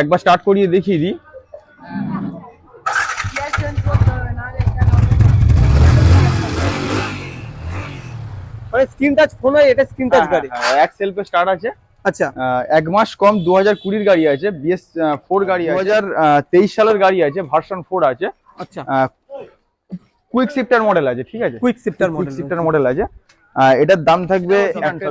একবার স্টার্ট করিয়ে দেখিয়ে দিই। মানে স্ক্রিন টাচ ফোন হয় এটা স্ক্রিন টাচ গাড়ি। হ্যাঁ, হ্যাঁ, এক সেলফে স্টার্ট আছে। আচ্ছা। এক মাস কম দু হাজার কুড়ির গাড়ি আছে বিএস ফোর গাড়ি দু হাজার তেইশ সালের গাড়ি আছে ভার্সন ফোর আছে। আচ্ছা। কুইক শিফটার মডেল আছে ঠিক আছে? Quick shifter model shifter model আছে। এটার দাম থাকবে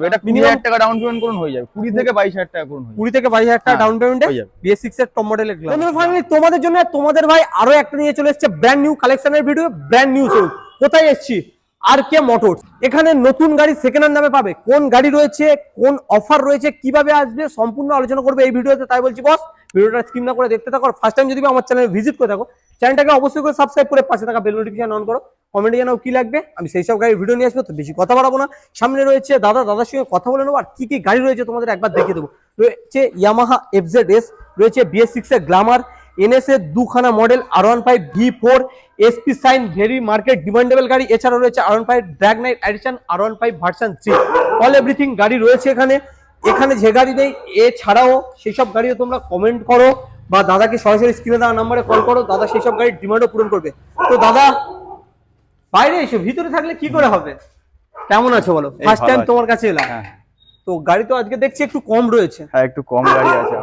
এটা কুড়ি হাজার টাকা ডাউন পেমেন্ট করুন হয়ে যাবে। কুড়ি থেকে বাইশ হাজার টাকা করুন কুড়ি থেকে বাইশ হাজার টাকা ডাউন পেমেন্টে হয়ে যাবে। বিএস সিক্স এর টপ মডেলের ফাইনালি তোমাদের জন্য তোমাদের ভাই আরও একটা নিয়ে চলে এসেছে ব্র্যান্ড নিউ কালেকশনের ভিডিও ব্র্যান্ড নিউ শোরুম কোথায় এসেছি? আর কে মোটরস এখানে নতুন গাড়ি সেকেন্ড হ্যান্ড দামে পাবে। কোন গাড়ি রয়েছে কোন অফার রয়েছে কীভাবে আসবে সম্পূর্ণ আলোচনা করবে এই ভিডিওতে তাই বলছি বস ভিডিওটা স্কিম না করে দেখতে থাকো। ফার্স্ট টাইম যদি আমার চ্যানেল ভিজিট করে থাকো চ্যানেলটাকে অবশ্যই করে সাবস্ক্রাইব করে পাশে থাকা বেল নোটিফিকেশন অন করো। কমেন্টে জানাও কি লাগবে। আমি সেই সব গাড়ির ভিডিও নিয়ে আসব, তো বেশি কথা বাড়াবো না। সামনে রয়েছে দাদা, দাদার সঙ্গে কথা বলে নেব, আর কি কি গাড়ি রয়েছে তোমাদের একবার দেখিয়ে দেবো। রয়েছে ইয়ামাহা এফজেড এস রয়েছে বিএস সিক্স এর গ্লামার এনএস এর দুখানা model R one five V four SP shine very market demandable গাড়ি। এছাড়াও রয়েছে R one five drag knight edition R one five version three all everything গাড়ি রয়েছে এখানে। এখানে যে গাড়ি নেই, এছাড়াও সেই সব গাড়িও তোমরা কমেন্ট করো। বা দাদাকে সরাসরি স্ক্রিনে দেওয়া নাম্বারে কল করো দাদা সেই সব গাড়ির ডিমান্ডও পূরণ করবে। তো দাদা বাইরে এসো ভিতরে থাকলে কি করে হবে? কেমন আছো বলো? ফার্স্ট টাইম তোমার কাছে এলাম। হ্যাঁ। তো গাড়ি তো আজকে দেখছি একটু কম রয়েছে। হ্যাঁ একটু কম গাড়ি আছে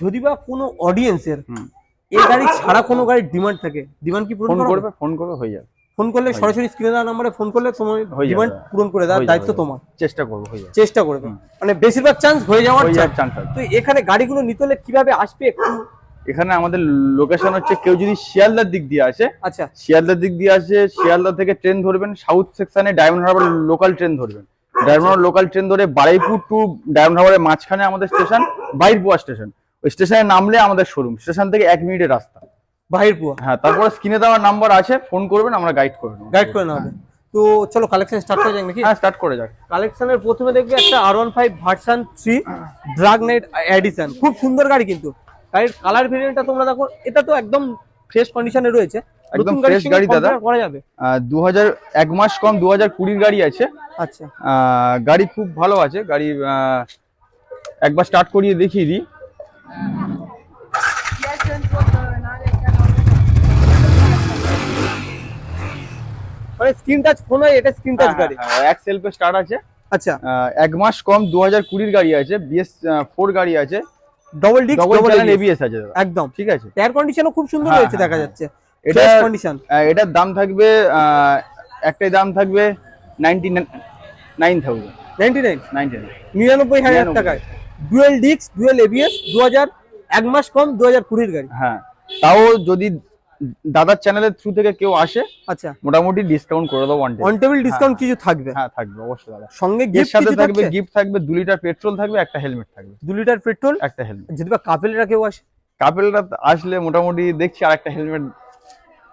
যদি বা কোনো অডিয়েন্সের এই গাড়ি ছাড়া কোনো গাড়ির ডিমান্ড থাকে ডিমান্ড কি পূরণ করবে করবে ফোন করবে হয়ে যাবে। ফোন করলে সরাসরি স্ক্রিনে দেওয়া নাম্বারে ফোন করলে তোমার। ডিমান্ড পূরণ করে দেওয়ার দায়িত্ব তোমার। চেষ্টা করব চেষ্টা করবে মানে বেশিরভাগ চান্স হয়ে যাওয়ার। চান্স তো এখানে গাড়িগুলো নিতে হলে কীভাবে আসবে একটু? এখানে আমাদের লোকেশন হচ্ছে কেউ যদি শিয়ালদার দিক দিয়ে আসে আচ্ছা। শিয়ালদার দিক দিয়ে আসে শিয়ালদা থেকে ট্রেন ধরবেন সাউথ সেকশনে ডায়মন্ড হারবার লোকাল ট্রেন ধরবেন। ডায়মন্ড হারবার লোকাল ট্রেন ধরে বারুইপুর টু ডায়মন্ড হারবারের মাঝখানে আমাদের স্টেশন বাইরপুয়া স্টেশন ওই স্টেশনে নামলে আমাদের শোরুম স্টেশন থেকে এক মিনিটের রাস্তা। বাহির পুয়া হ্যাঁ তারপরে স্ক্রিনে দেওয়ার নাম্বার আছে ফোন করবেন আমরা গাইড করে নেব। গাইড করে নেওয়া তো চলো কালেকশন স্টার্ট করা যাক নাকি? হ্যাঁ স্টার্ট করে যাক। কালেকশনের প্রথমে দেখবে একটা R one five version three drag knight edition খুব সুন্দর গাড়ি কিন্তু। গাড়ির কালার ভেরিয়েন্টটা তোমরা দেখো এটা তো একদম ফ্রেশ কন্ডিশনে রয়েছে। একদম গাড়ি দাদা। করা যাবে। দু হাজার এক মাস কম দু হাজার কুড়ির গাড়ি আছে। আচ্ছা। আহ, গাড়ি খুব ভালো আছে। গাড়ি একবার স্টার্ট করিয়ে দেখিয়ে দিই। মানে স্ক্রিন টাচ ফোন হয় এটা স্ক্রিন টাচ গাড়ি। হ্যাঁ, হ্যাঁ, এক সেলফে স্টার্ট আছে। আচ্ছা। এক মাস কম দু হাজার কুড়ির গাড়ি আছে বিএস ফোর গাড়ি আছে। Double disc double channel ABS আছে একদম। ঠিক আছে। এয়ার কন্ডিশনও খুব সুন্দর হ্যাঁ, রয়েছে হ্যাঁ, দেখা হ্যাঁ। যাচ্ছে। এটা কন্ডিশন এটার দাম থাকবে একটাই দাম থাকবে নাইনটি নাইন থাউজেন্ড 99 নাইনটি নিরানব্বই হাজার টাকায়। ডুয়েল ডিস্ক ডুয়েল এবিএস দু হাজার এক মাস কম দু হাজার কুড়ির গাড়ি। হ্যাঁ। তাও যদি দাদার চ্যানেলের থ্রু থেকে কেউ আসে আচ্ছা। মোটামুটি ডিসকাউন্ট করে দেবো ওয়ান অন টেবিল ডিসকাউন্ট কিছু থাকবে? হ্যাঁ থাকবে অবশ্যই দাদা। সঙ্গে গিফট সাথে থাকবে গিফট থাকবে দু লিটার পেট্রোল থাকবে একটা হেলমেট থাকবে। দু লিটার পেট্রোল একটা হেলমেট যদি বা কাপেলরা কেউ আসে? কাপেলরা আসলে মোটামুটি দেখছি আর একটা হেলমেট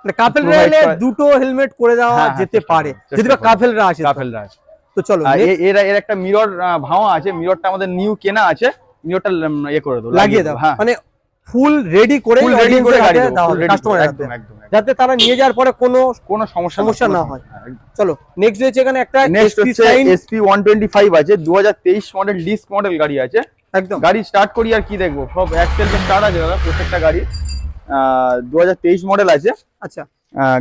মানে কাপেলরা এলে দুটো হেলমেট করে দেওয়া হ্যাঁ, হ্যাঁ, যেতে পারে। যদি বা। কাপেলরা আসে তো। কাপেলরা আছে তো চলো এর এর একটা মিরর ভাঙা আছে মিররটা আমাদের নিউ কেনা আছে মিররটা ইয়ে করে দেবো লাগিয়ে দাও। হ্যাঁ। মানে ফুল রেডি করে রেডি করে গাড়ি দেবো, দাও full ready কাস্টমার একদম একদম একদম। যাতে তারা নিয়ে যাওয়ার পরে কোনো কোনো সমস্যা সমস্যা না হয়। চলো নেক্সট রয়েছে এখানে একটা নেক্সট হচ্ছে এসপি ওয়ান টোয়েন্টি ফাইভ আছে দু হাজার তেইশ মডেল ডিস্ক মডেল গাড়ি আছে। একদম। গাড়ি স্টার্ট করি আর কি দেখব? সব অ্যাক্সেল স্টার্ট আছে দাদা প্রত্যেকটা গাড়ি। দু হাজার তেইশ মডেল আছে। আচ্ছা।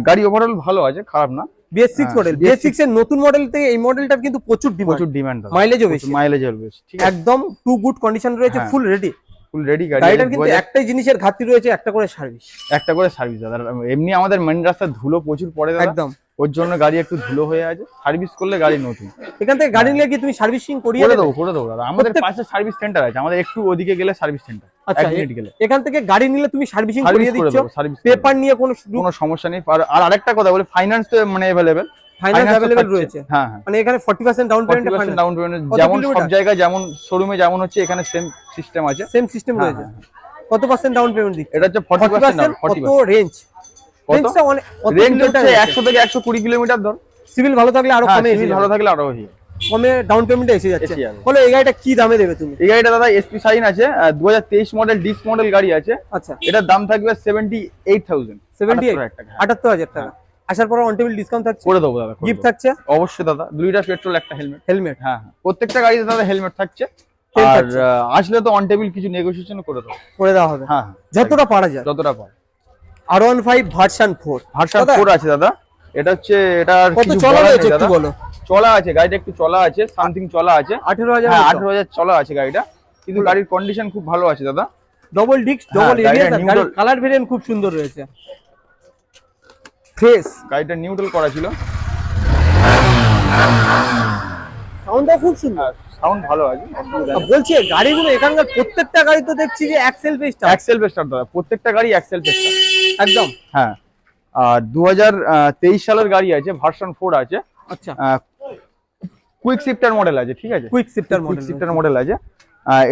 গাড়ি ওভারঅল ভালো আছে খারাপ না। বিএস সিক্স হ্যাঁ, মডেল BS6 বিএস সিক্স এর নতুন মডেল থেকে এই মডেলটার কিন্তু প্রচুর ডিমান্ড প্রচুর ডিমান্ড মাইলেজও বেশি। মাইলেজের বেশি একদম টু গুড কন্ডিশন রয়েছে হ্যাঁ। ফুল রেডি ফুল রেডি গাড়ি গাড়িটার কিন্তু একটাই জিনিসের ঘাটতি রয়েছে একটা করে সার্ভিস একটা করে সার্ভিস দাদা। এমনি আমাদের মেন রাস্তায় ধুলো প্রচুর পড়ে একদম। ওর জন্য গাড়ি একটু ধুলো হয়ে আছে। সার্ভিস করলে গাড়ি নতুন। এখান থেকে গাড়ি নিলে কি তুমি সার্ভিসিং করিয়ে করে দেবো? করে দেবো দাদা। আমাদের পাশে সার্ভিস সেন্টার আছে। আমাদের একটু ওদিকে গেলে সার্ভিস সেন্টার আচ্ছা গেলে। এখান থেকে গাড়ি নিলে তুমি সার্ভিসিং করিয়ে করে দিচ্ছ? পেপার নিয়ে কোনো কোনো সমস্যা নেই। আর আর আরেকটা কথা বলে ফাইন্যান্স তো মানে অ্যাভেলেবেল ফাইন্যান্স রয়েছে। হ্যাঁ মানে এখানে 40% down forty payment percent down payment যেমন সব জায়গায় যেমন শোরুমে যেমন হচ্ছে এখানে সেম সিস্টেম আছে। সেম সিস্টেম হ্যাঁ, রয়েছে। হ্যাঁ, কত পার্সেন্ট ডাউন পেমেন্ট দিচ্ছে? এটা হচ্ছে 40% কত রেঞ্জ রেঞ্জটা অনেক রেঞ্জ কিলোমিটার হচ্ছে থেকে ধর। সিভিল ভালো থাকলে আরও কমে civil ভালো থাকলে আরও বেশি কমে ডাউন পেমেন্টে এসে যাচ্ছে। বলো এই গাড়িটা কি দামে দেবে তুমি? এই গাড়িটা দাদা এসপি সাইন আছে দু হাজার তেইশ মডেল ডিস্ক মডেল গাড়ি আছে। আচ্ছা। এটার দাম থাকবে সেভেন্টি এইট থাউজেন্ড 78 আটাত্তর হাজার টাকা। আসার পরে অন টেবিল ডিসকাউন্ট থাকছে। করে দেবো দাদা গিফট থাকছে? অবশ্যই দাদা দুই লিটার পেট্রোল একটা হেলমেট হেলমেট হ্যাঁ হ্যাঁ। প্রত্যেকটা গাড়িতে দাদা হেলমেট থাকছে। আর আসলে তো অন টেবিল কিছু নেগোসিয়েশন করে দেবো। করে দেওয়া হবে। হ্যাঁ হ্যাঁ, যতটা পারা যায়। যতটা পার R one five version four version four আছে দাদা। এটা হচ্ছে এটা কত কিছু চলা নেই একটু। বলো। চলা আছে গাড়িটা একটু চলা আছে সামথিং চলা আছে। আঠেরো হাজার হ্যাঁ আঠারো হাজার চলা আছে গাড়িটা। কিন্তু গাড়ির কন্ডিশন খুব ভালো আছে দাদা। Double disc double neutral- colour variant খুব সুন্দর রয়েছে। ফ্রেশ গাড়িটা নিউট্রাল করা ছিল। সাউন্ডটা খুব সুন্দর। সাউন্ড ভালো আছে বলছি গাড়িগুলো এখানকার প্রত্যেকটা গাড়ি তো দেখছি যে অ্যাক্সেল বেসটা এক্সেল পেস্টার দাদা প্রত্যেকটা গাড়ি এক্সেল পেস্টার একদম। হ্যাঁ আর দু হাজার তেইশ সালের গাড়ি আছে ভার্সন ফোর আছে। আচ্ছা। কুইক শিফটার মডেল আছে ঠিক আছে? Quick shifter model shifter model আছে।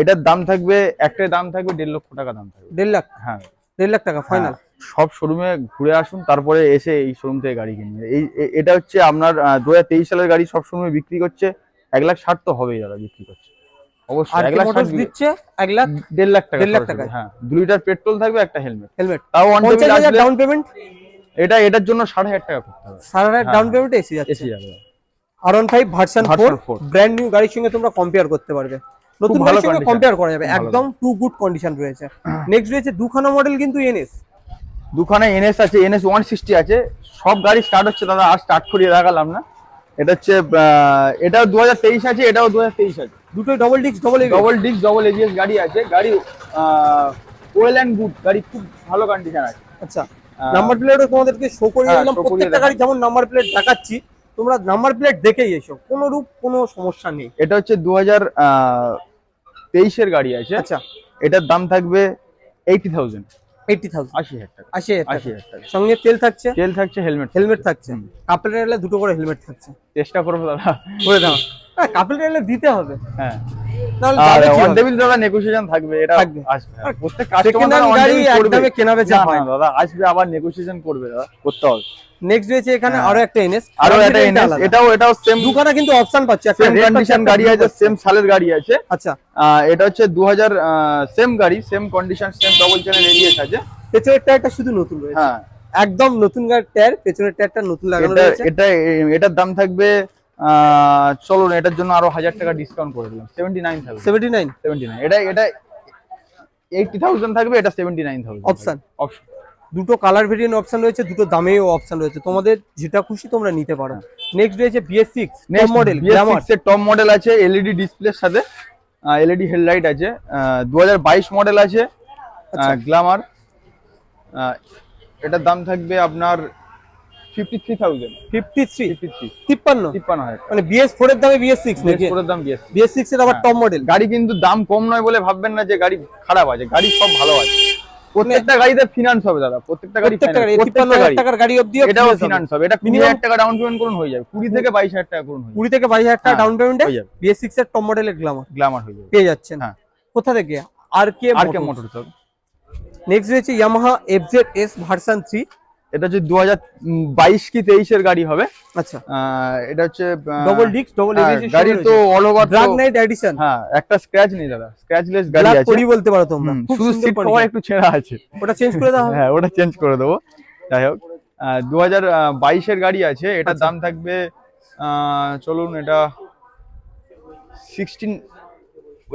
এটার দাম থাকবে একটাই দাম থাকবে দেড় লক্ষ টাকা দাম থাকবে। দেড় লাখ। হ্যাঁ। দেড় লাখ টাকা ফাইনাল হ্যাঁ, সব শোরুমে ঘুরে আসুন তারপরে এসে এই শোরুম থেকে গাড়ি কিনবে এই এটা হচ্ছে আপনার দু সালের গাড়ি সব শোরুমে বিক্রি করছে এক লাখ ষাট তো হবেই দাদা বিক্রি করছে। অবশ্যই এক লাখ ষাট দিচ্ছে এক লাখ দেড় লাখ টাকা দেড় লাখ সরাসরি, হ্যাঁ। দু লিটার পেট্রোল থাকবে একটা হেলমেট হেলমেট তাও হাজার ডাউন পেমেন্ট এটা এটার জন্য সাড়ে হাজার টাকা করতে হবে। সারা রাত হ্যাঁ, ডাউন। পেমেন্ট এসে যাচ্ছে। এসে যাবে। R one five version four brand new গাড়ির সঙ্গে তোমরা কম্পেয়ার করতে পারবে। নতুন গাড়ির সঙ্গে কম্পেয়ার করা যাবে। একদম টু গুড কন্ডিশন রয়েছে। নেক্সট রয়েছে দুখানা মডেল কিন্তু এনএস দুখানা এনএস আছে এনএস ওয়ান সিক্সটি আছে। সব গাড়ি স্টার্ট হচ্ছে দাদা আর স্টার্ট করিয়ে দেখালাম না। এটা হচ্ছে এটাও দু তেইশ আছে এটাও দু হাজার তেইশ আছে। দুটোই double disc double double disc double ABS গাড়ি আছে। গাড়ি ওয়েল অ্যান্ড গুড গাড়ি খুব ভালো কন্ডিশন আছে। আচ্ছা নাম্বার প্লেটও তোমাদেরকে শো করে হ্যাঁ, দিলাম। প্রত্যেকটা গাড়ি যেমন নাম্বার প্লেট দেখাচ্ছি তোমরা নাম্বার প্লেট দেখেই এসো। কোনো রূপ কোনো সমস্যা নেই। এটা হচ্ছে দু হাজার তেইশের গাড়ি আছে। আচ্ছা। এটার দাম থাকবে এইটি থাউজেন্ড এইটি থাউজেন্ড আশি হাজার টাকা। আশি হাজার আশি হাজার টাকা। সঙ্গে তেল থাকছে? তেল থাকছে হেলমেট হেলমেট থাকছে। হুম। কাপেল রেলে দুটো করে হেলমেট থাকছে। চেষ্টা করব দাদা। করে দাও। হ্যাঁ কাপেল রেলে দিতে হবে। হ্যাঁ। আর অন টেবিল দাদা নেগোসিয়েশন থাকবে এটা আসবে হ্যাঁ। প্রত্যেক Second hand গাড়ি একদমে কেনা বেচা হয় দাদা আসবে আবার নেগোসিয়েশন করবে দাদা করতে হবে। নেক্সট রয়েছে এখানে হ্যাঁ। আরও একটা এনএস আরও একটা NS, এটাও এটাও সেম দুখানা কিন্তু অপশন পাচ্ছে একটা সেম কন্ডিশন গাড়ি আছে সেম সালের গাড়ি আছে। আচ্ছা। এটা হচ্ছে দু হাজার সেম গাড়ি same condition same double channel areas আছে। পেছনের টায়ারটা শুধু নতুন রয়েছে। হ্যাঁ। একদম নতুন গাড়ির টায়ার পেছনের টায়ারটা নতুন লাগানো রয়েছে। এটা এটার দাম থাকবে চলুন এটার জন্য আরও হাজার টাকা ডিসকাউন্ট করে দিলাম। সেভেন্টি নাইন থাকবে। সেভেন্টি নাইন সেভেন্টি নাইন এটা এটা এইটি থাউজেন্ড থাকবে এটা সেভেন্টি নাইন থাউজেন্ড। অপশন দুটো কালার ভেরিয়েন্ট অপশন রয়েছে দুটো দামেও অপশন রয়েছে। তোমাদের যেটা খুশি তোমরা নিতে পারো। নেক্সট রয়েছে বিএস সিক্স মডেল এর টপ মডেল আছে এলইডি ডিসপ্লের সাথে। এলইডি হেডলাইট আছে। দু হাজার বাইশ মডেল আছে। আচ্ছা। গ্ল্যামার এটার দাম থাকবে আপনার মানে বিএস ফোর এর দামে বিএস সিক্স নাকি? পুরো দাম বিএস বিএস সিক্স এর আবার হ্যাঁ। টপ মডেল গাড়ি কিন্তু দাম কম নয় বলে ভাববেন না যে গাড়ি খারাপ আছে গাড়ি সব ভালো আছে। প্রত্যেকটা গাড়িতে ফিনান্স হবে দাদা প্রত্যেকটা গাড়ি টাকার গাড়ি অব্দি এটাও ফিনান্স হবে। এটা কুড়ি হাজার টাকা ডাউন পেমেন্ট করুন হয়ে যাবে। কুড়ি থেকে বাইশ হাজার টাকা করুন কুড়ি থেকে বাইশ হাজার টাকা হ্যাঁ, ডাউন পেমেন্টে হয়ে বিএস সিক্স এর টপ মডেলের গ্ল্যামার গ্ল্যামার হয়ে যাবে। পেয়ে যাচ্ছেন। হ্যাঁ। কোথা থেকে? R K R K motor next রয়েছে Yamaha FZ S version three এটা হচ্ছে দু হাজার বাইশ কি তেইশের গাড়ি হবে। আচ্ছা। এটা হচ্ছে ডবল ডিস্ক ডবল গাড়ি তো all over dark knight edition হ্যাঁ একটা স্ক্র্যাচ নেই দাদা স্ক্র্যাচলেস গাড়ি আছে। করি বলতে পারো তোমরা। শুধু সিট কভার একটু ছেঁড়া আছে। ওটা চেঞ্জ করে দাও। হ্যাঁ ওটা চেঞ্জ করে দেবো। যাই হোক দু হাজার বাইশের গাড়ি আছে। এটার আচ্ছা। দাম থাকবে আহ, চলুন এটা সিক্সটিন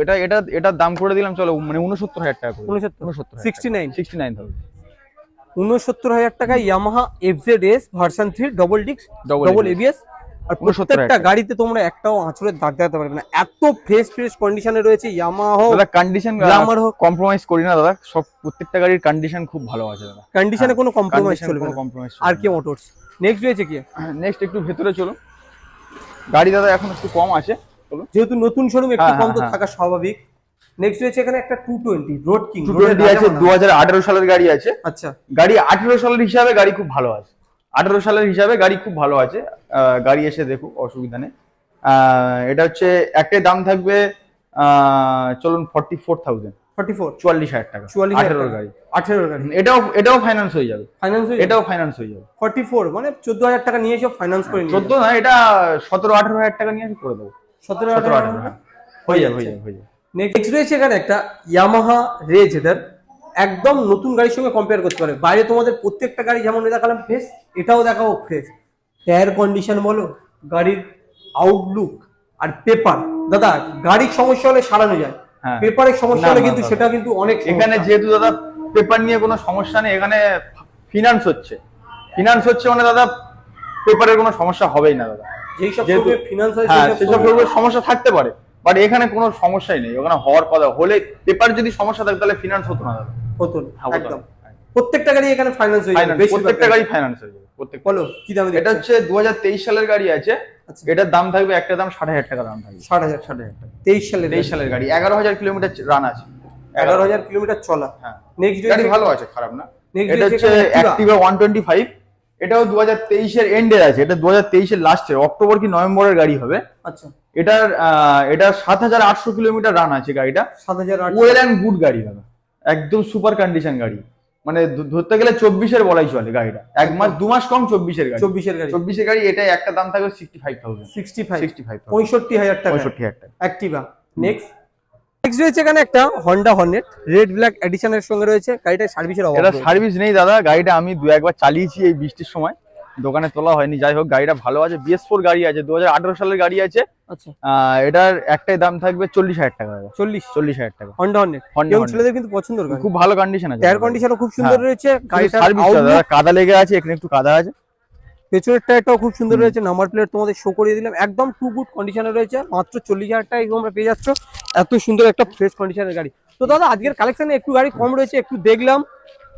এটা এটা এটার দাম করে দিলাম চলো মানে উনসত্তর হাজার টাকা করে উনসত্তর উনসত্তর sixty nine sixty nine thousand উনসত্তর হাজার টাকায় Yamaha FZ S version three double Double double ABS আর 69 প্রত্যেকটা গাড়িতে তোমরা একটাও আঁচড়ের দাগ দেখাতে পারবে না। এত ফ্রেশ ফ্রেশ কন্ডিশনে রয়েছে ইয়ামাহা দাদা কন্ডিশন Glamour হোক। কম্প্রোমাইজ করি না দাদা। সব প্রত্যেকটা গাড়ির কন্ডিশন খুব ভালো আছে দাদা। কন্ডিশনে কোনো কম্প্রোমাইজ চলবে কোনো না। Compromise R K motors next রয়েছে কি? নেক্সট একটু ভেতরে চলুন। গাড়ি দাদা এখন একটু কম আছে। যেহেতু নতুন শোরুম একটু হ্যাঁ, কম তো হ্যাঁ, থাকা স্বাভাবিক। নেক্সট রয়েছে এখানে একটা two twenty road king two twenty আছে দু হাজার আঠেরো সালের গাড়ি আছে। আচ্ছা। গাড়ি আঠেরো সালের হিসাবে গাড়ি খুব ভালো আছে। আঠেরো সালের হিসাবে গাড়ি খুব ভালো আছে। গাড়ি এসে দেখুক অসুবিধা নেই। এটা হচ্ছে একটাই দাম থাকবে চলুন forty four thousand forty four চুয়াল্লিশ হাজার টাকা। চুয়াল্লিশ আঠেরোর গাড়ি। আঠেরো গাড়ি। এটাও এটাও ফাইন্যান্স হয়ে যাবে। ফাইন্যান্স এটাও ফাইন্যান্স হয়ে যাবে। ফর্টি ফোর মানে চোদ্দ হাজার টাকা নিয়ে এসে ফাইন্যান্স করে চোদ্দ না এটা সতেরো আঠেরো হাজার টাকা নিয়ে করে দেবো। সতেরো আঠেরো হ্যাঁ হয়ে যাবে হয়ে যাবে হয়ে যাবে। নেক্সট রয়েছে এখানে একটা ইয়ামাহা রেজ এটার একদম নতুন গাড়ির সঙ্গে কম্পেয়ার করতে পারে বাইরে তোমাদের প্রত্যেকটা গাড়ি যেমন দেখালাম ফ্রেশ এটাও দেখাও ফ্রেশ টায়ার কন্ডিশন বলো গাড়ির আউটলুক আর পেপার দাদা গাড়ির সমস্যা হলে সারানো যায়। হ্যাঁ। পেপারের সমস্যা হলে কিন্তু সেটা কিন্তু অনেক এখানে যেহেতু দাদা পেপার নিয়ে কোনো সমস্যা নেই এখানে ফিনান্স হচ্ছে। ফিনান্স হচ্ছে মানে দাদা পেপারের কোনো সমস্যা হবেই না দাদা। যেই সব ফিনান্স হয় হ্যাঁ সেসব সব সমস্যা থাকতে পারে। বাট এখানে কোনো সমস্যাই নেই। ওখানে হওয়ার কথা। হলে পেপার যদি সমস্যা থাকে তাহলে ফিনান্স হতো না হতো না, একদম। প্রত্যেকটা গাড়ি এখানে ফাইন্যান্স হয়ে যাবে। প্রত্যেকটা গাড়ি। ফাইন্যান্স হয়ে যাবে। প্রত্যেকটা। বলো কি দামে এটা হচ্ছে দু সালের গাড়ি আছে। আচ্ছা। এটার দাম থাকবে একটা দাম ষাট হাজার টাকা দাম থাকবে। ষাট হাজার। ষাট হাজার টাকা। তেইশ সালে তেইশ সালের গাড়ি। এগারো হাজার কিলোমিটার রান আছে। এগারো হাজার কিলোমিটার চলা। হ্যাঁ। নেক্সট গাড়ি ভালো আছে খারাপ না। এটা হচ্ছে অ্যাক্টিভা ওয়ান টোয়েন্টি ফাইভ এটাও দু হাজার তেইশের এন্ডের আছে। এটা দু হাজার তেইশের লাস্টের অক্টোবর কি নভেম্বরের গাড়ি হবে। আচ্ছা। এটার এটা সাত হাজার আটশো কিলোমিটার রান আছে গাড়িটা। সাত হাজার আট ওয়েল অ্যান্ড গুড গাড়ি দাদা। একদম সুপার কন্ডিশন গাড়ি। মানে ধরতে গেলে চব্বিশের বলাই চলে গাড়িটা। এক মাস দু মাস কম চব্বিশের গাড়ি। চব্বিশের গাড়ি। চব্বিশের গাড়ি এটা একটা দাম থাকবে sixty five thousand sixty five sixty five পঁয়ষট্টি হাজার টাকা। পঁয়ষট্টি হাজার টাকা। অ্যাক্টিভা নেক্সট নেক্সট রয়েছে এখানে একটা হন্ডা হর্নেট রেড ব্ল্যাক এডিশনের সঙ্গে রয়েছে। গাড়িটা সার্ভিসের অভাব এটা সার্ভিস নেই দাদা। গাড়িটা আমি দু একবার চালিয়েছি এই বৃষ্টির সময়। দোকানে তোলা হয়নি। যাই হোক গাড়িটা ভালো আছে। বিএস ফোর গাড়ি আছে দু হাজার আঠারো সালের গাড়ি আছে। আচ্ছা। এটার একটাই দাম থাকবে চল্লিশ হাজার টাকা। চল্লিশ? চল্লিশ হাজার টাকা। হন্ডা কেউ ছেলেদের কিন্তু পছন্দের গাড়ি খুব ভালো কন্ডিশন আছে। টায়ার কন্ডিশনও খুব সুন্দর হ্যাঁ। রয়েছে। কাদা লেগে আছে এখানে একটু কাদা আছে। পেছনের টায়ারটাও খুব সুন্দর রয়েছে। নাম্বার প্লেট তোমাদের শো করিয়ে দিলাম। একদম টু গুড কন্ডিশনে রয়েছে। মাত্র চল্লিশ হাজার টাকা তোমরা পেয়ে যাচ্ছ। এত সুন্দর একটা ফ্রেশ কন্ডিশনের গাড়ি। তো দাদা আজকের কালেকশনে একটু গাড়ি কম রয়েছে। একটু দেখলাম।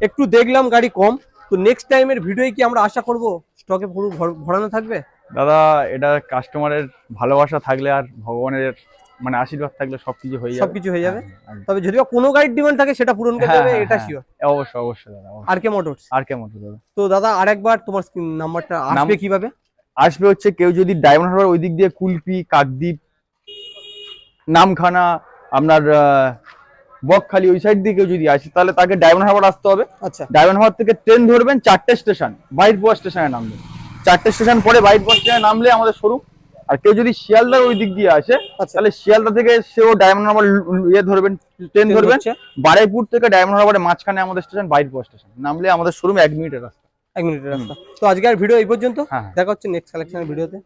একটু দেখলাম গাড়ি কম। তো নেক্সট টাইমের ভিডিওে কি আমরা আশা করব? স্টকে পুরো ভরানো থাকবে? দাদা এটা কাস্টমারের ভালোবাসা থাকলে আর ভগবানের মানে আশীর্বাদ থাকলে সবকিছু হয়ে যাবে। সবকিছু হয়ে যাবে। হ্যাঁ, তবে যদিও কোনো গাড়ির ডিমান্ড থাকে সেটা পূরণ করতে হ্যাঁ, হবে হ্যাঁ, এটা। শিওর অবশ্যই অবশ্যই দাদা আর কে মোটরস আর কেমন দাদা। তো দাদা আরেকবার তোমার নাম্বারটা আসবে কীভাবে? আসবে হচ্ছে কেউ যদি ডায়মন্ড হারবার ওই দিক দিয়ে কুলপি কাকদ্বীপ নামখানা আপনার বকখালি ওই সাইড দিয়ে কেউ যদি আসে তাহলে তাকে ডায়মন্ড হারবার আসতে হবে। আচ্ছা। ডায়মন্ড হারবার থেকে ট্রেন ধরবেন চারটে স্টেশন বাইট বাইরপুয়া স্টেশনে নামবেন। চারটে স্টেশন পরে বাইরপুয়া স্টেশনে নামলে আমাদের শোরুম আর কেউ যদি শিয়ালদার ওই দিক দিয়ে আসে আচ্ছা। তাহলে শিয়ালদা থেকে সেও ডায়মন্ড হারবার ইয়ে ধরবেন ট্রেন ধরবেন। বারাইপুর থেকে ডায়মন্ড হারবারের মাঝখানে আমাদের স্টেশন বাইরপুয়া স্টেশন নামলে আমাদের শোরুম এক মিনিটের রাস্তা। এক মিনিটের রাস্তা। তো আজকে আর ভিডিও এই পর্যন্ত। হ্যাঁ হ্যাঁ। দেখা হচ্ছে নেক্সট কালেকশনের ভিডিওতে